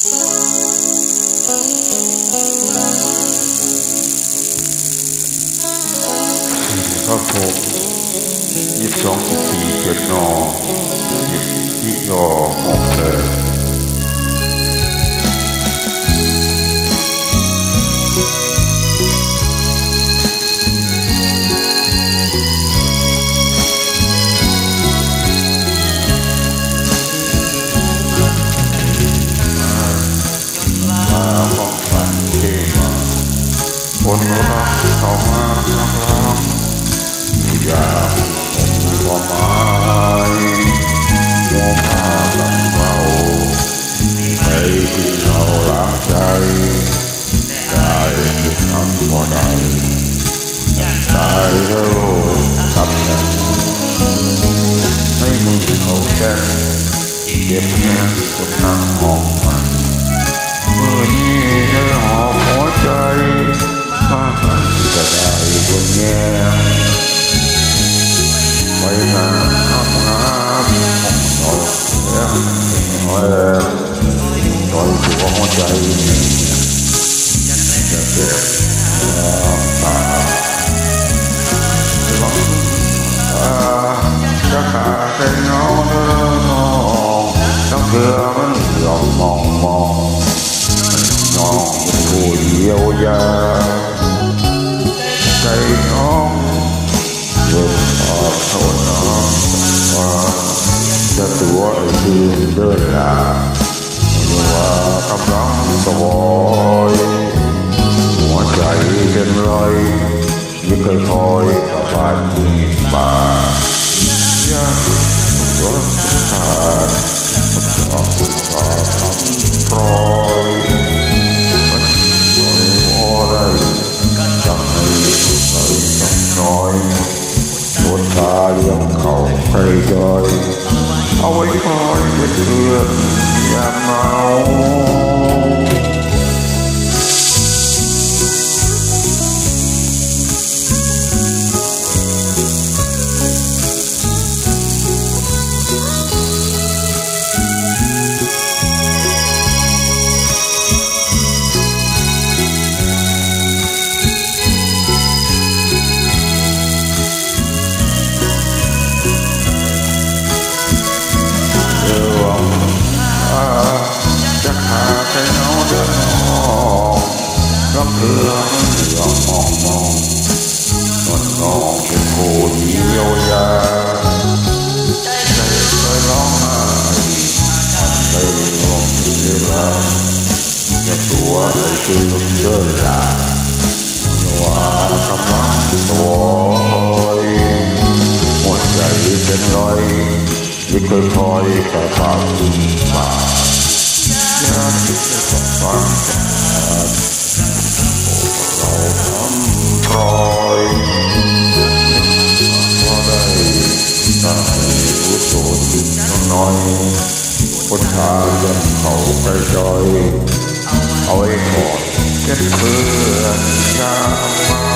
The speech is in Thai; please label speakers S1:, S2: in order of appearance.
S1: Il sentito di no, il. อยากผมว่าไม้มัวมาลังเราให้ที่เรารักใจได้ที่ทำบ่ได้ตายแล้วทำยังไม่มีเขาแก่เก็บเงินคนนั่งมอ ไเริ่มขอโทษน้องว่าจะตัวไอ้คืนเดินลาหรือว่ากำลังสวอยหัวใจเป็นรอยยิ่งเคยคอยกับบ้านที่ป่ายากตัวขาดก็ขอทำร ใครจ เคยร้องไห้ใจร้องเวลาจะตัวไอ้คือเดินลาว่ากำลังสวยหัวใจเป็นรอยยิ่งคยคอยแต่ปากป่าอยากที่จะฟังจากเคนทางยังเขาไปจอย เอาไว้ก่อนเก็บเพื่อนยามเมา